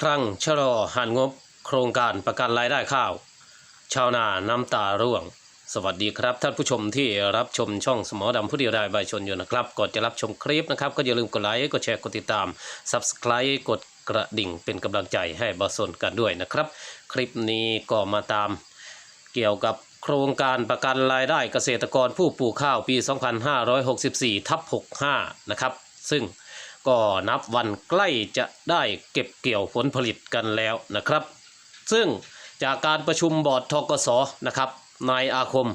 ครั้งชะลอหันงบ โครงการประกันรายได้ข้าว ชาวนาน้ำตาร่วง สวัสดีครับ ท่านผู้ชมที่รับชมช่องสมอดำผู้เดียวได้ใบชนอยู่นะครับก่อนจะรับชมคลิปนะครับ ก็อย่าลืมกดไลค์กดแชร์กดติดตาม Subscribe กดกระดิ่งเป็นกำลังใจให้บอสนกันด้วยนะครับ คลิปนี้ก็มาตามเกี่ยวกับโครงการประกันรายได้เกษตรกรผู้ปลูกข้าวปี 2564 ทับ 65 นะครับ ซึ่ง ก็นับวันใกล้จะได้เก็บเกี่ยวผลผลิตกันแล้วนะครับ ซึ่งจากการประชุมบอร์ดทกสนะครับนายอาคม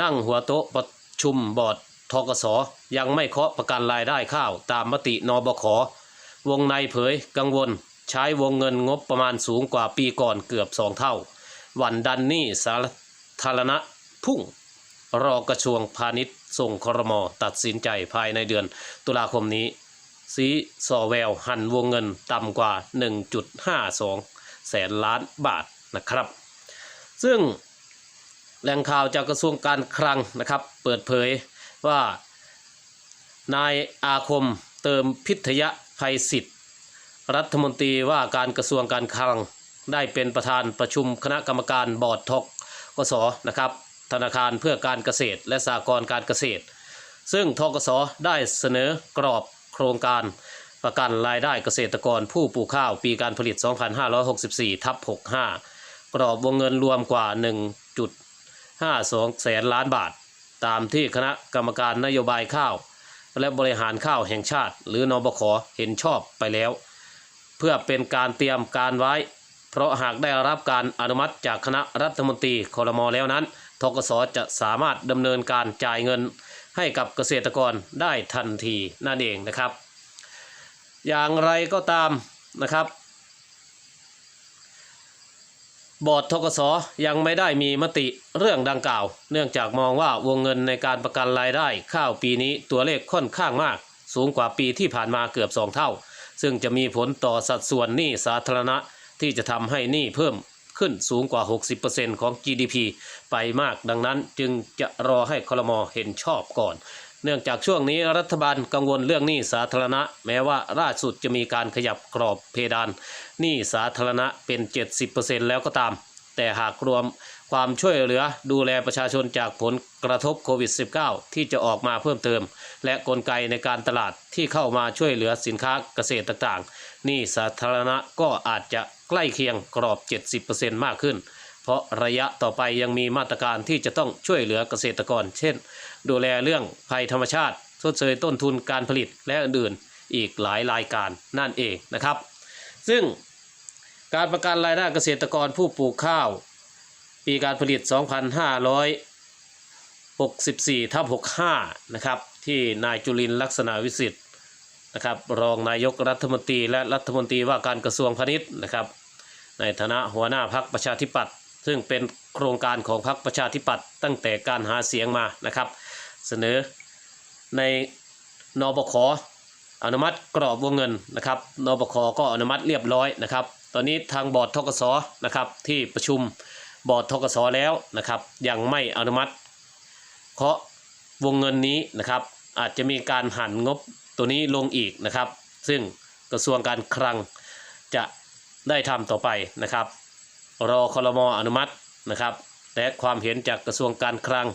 นั่งหัวโต๊ะประชุมบอร์ดทกสยังไม่เคาะประกันรายได้ข้าวตามมตินบขวงในเผยกังวล ใช้วงเงินงบประมาณสูงกว่าปีก่อนเกือบสองเท่า วันดันนี่สาธารณะพุ่ง รอกระทรวงพาณิชย์ส่งครมตัดสินใจภายในเดือนตุลาคมนี้ ซีซอแววหันวงเงินต่ำกว่า 1.52 แสนล้านบาทนะครับ ซึ่งแหล่งข่าวจากกระทรวงการคลังนะครับ เปิดเผยว่านายอาคมเติมพิทยภัยสิทธิ์ รัฐมนตรีว่าการกระทรวงการคลังได้เป็นประธานประชุมคณะกรรมการบอร์ดทกกสนะครับ ธนาคารเพื่อการเกษตรและสหกรณ์การเกษตร ซึ่งทกสได้เสนอกรอบ โครงการประกันรายได้เกษตรกรผู้ปลูกข้าวปีการผลิต 2564 ทับ 65 กรอบวงเงินรวมกว่า 1.52 แสนล้านบาท ตามที่คณะกรรมการนโยบายข้าว และบริหารข้าวแห่งชาติ หรือนบขเห็นชอบไปแล้ว เพื่อเป็นการเตรียมการไว้ เพราะหากได้รับการอนุมัติจากคณะรัฐมนตรีคอรมอแล้วนั้นทกสจะสามารถดำเนินการจ่ายเงิน ให้กับเกษตรกรได้ทันทีนั่นเองนะครับ อย่างไรก็ตามนะครับบอร์ดทกสยังไม่ได้มีมติเรื่องดังกล่าว เนื่องจากมองว่าวงเงินในการประกันรายได้ข้าวปีนี้ตัวเลขค่อนข้างมาก สูงกว่าปีที่ผ่านมาเกือบ 2 เท่า ซึ่งจะมีผลต่อสัดส่วนหนี้สาธารณะที่จะทำให้หนี้เพิ่ม ขึ้นสูงกว่า 60%ของ GDP ไปมากดังนั้นจึงจะรอให้คลมเห็นชอบก่อน เนื่องจากช่วงนี้รัฐบาลกังวลเรื่องหนี้สาธารณะ แม้ว่าล่าสุดจะมีการขยับกรอบเพดานหนี้สาธารณะเป็น 70%แล้วก็ตาม แต่หากรวม ความช่วยเหลือดูแลประชาชนจากผลกระทบโควิด -19 ที่จะออกมาเพิ่มเติม และกลไกในการตลาดที่เข้ามาช่วยเหลือสินค้าเกษตรต่างๆ นี้สาธารณะก็อาจจะใกล้เคียงกรอบ 70%มากขึ้น เพราะระยะต่อไปยังมีมาตรการที่จะต้องช่วยเหลือเกษตรกร เช่น ดูแลเรื่องภัยธรรมชาติชดเชยต้นทุนการผลิตและอื่นๆ อีกหลายรายการนั่นเองนะครับ ซึ่งการประกันรายได้เกษตรกรผู้ปลูกข้าว ปีการผลิต 2564ทับ65 นะครับ ที่นายจุลินลักษณะวิสิทธิ์นะครับ รองนายกรัฐมนตรีและรัฐมนตรีว่าการกระทรวงพาณิชย์นะครับ ในฐานะหัวหน้าพักประชาธิปัตย์ซึ่งเป็นโครงการของพักประชาธิปัตย์ตั้งแต่การหาเสียงมานะครับ เสนอในนบคอนุมัติกรอบวงเงินนะครับนบคก็อนุมัติเรียบร้อยนะครับ ตอนนี้ทางบอร์ดทกสนะครับที่ประชุม บอร์ดทกสแล้วนะครับ ยังไม่อนุมัติ เพราะวงเงินนี้นะครับ อาจจะมีการหันงบตัวนี้ลงอีกนะครับ ซึ่งกระทรวงการคลังจะได้ทำต่อไปนะครับ รอคลมอนุมัตินะครับ และความเห็นจากกระทรวงการคลัง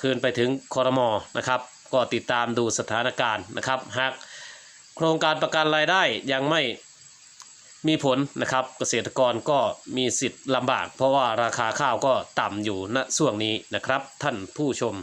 คืนไปถึงคอรมอนะครับ ก็ติดตามดูสถานการณ์นะครับ หากโครงการประกันรายได้ยังไม่ มีผลนะครับเกษตรกรก็มีสิทธิ์ลำบาก เพราะว่าราคาข้าวก็ต่ำอยู่ณช่วงนี้นะครับ ท่านผู้ชม